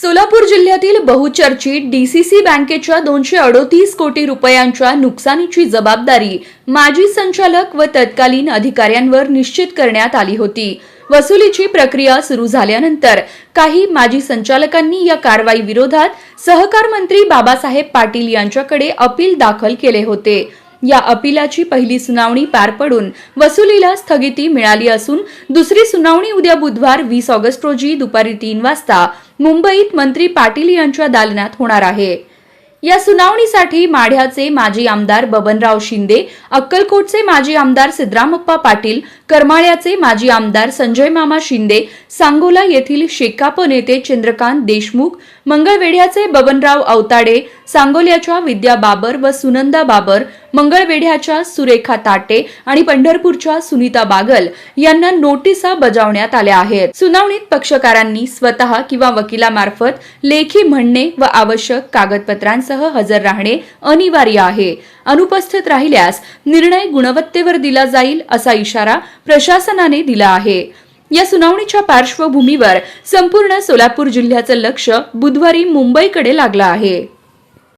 सोलापूर जिल्ह्यातील बहुचर्चित डीसीसी बँकेच्या दोनशे अडोतीस कोटी रुपयांच्या नुकसानीची जबाबदारी माजी संचालक व तत्कालीन अधिकाऱ्यांवर निश्चित करण्यात आली होती. वसुलीची प्रक्रिया सुरू झाल्यानंतर काही माजी संचालकांनी या कारवाई विरोधात सहकार मंत्री बाबासाहेब पाटील यांच्याकडे अपील दाखल केले होते. या अपिलाची पहिली सुनावणी पार पडून वसुलीला स्थगिती मिळाली असून दुसरी सुनावणी उद्या बुधवार वीस ऑगस्ट रोजी दुपारी तीन वाजता मुंबईत मंत्री पाटील यांच्या दालनात होणार आहे. या सुनावणीसाठी माढ्याचे माजी आमदार बबनराव शिंदे अक्कलकोटचे माजी आमदार सिद्धरामप्पा पाटील करमाळ्याचे माजी आमदार संजय मामा शिंदे सांगोला येथील शेकाप नेते चंद्रकांत देशमुख मंगळवेढ्याचे बबनराव अवताडे सांगोल्याच्या विद्या बाबर व सुनंदा बाबर मंगळवेढ्याच्या सुरेखा ताटे आणि पंढरपूरच्या सुनीता बागल यांना नोटिसा बजावण्यात आल्या आहेत. सुनावणीत पक्षकारांनी स्वतः किंवा वकिलामार्फत लेखी म्हणणे व आवश्यक कागदपत्रांसह हजर राहणे अनिवार्य आहे. अनुपस्थित राहिल्यास निर्णय गुणवत्तेवर दिला जाईल असा इशारा प्रशासनाने दिला आहे. या सुनावणीच्या पार्श्वभूमीवर संपूर्ण सोलापूर जिल्ह्याचं लक्ष बुधवारी मुंबईकडे लागलं आहे.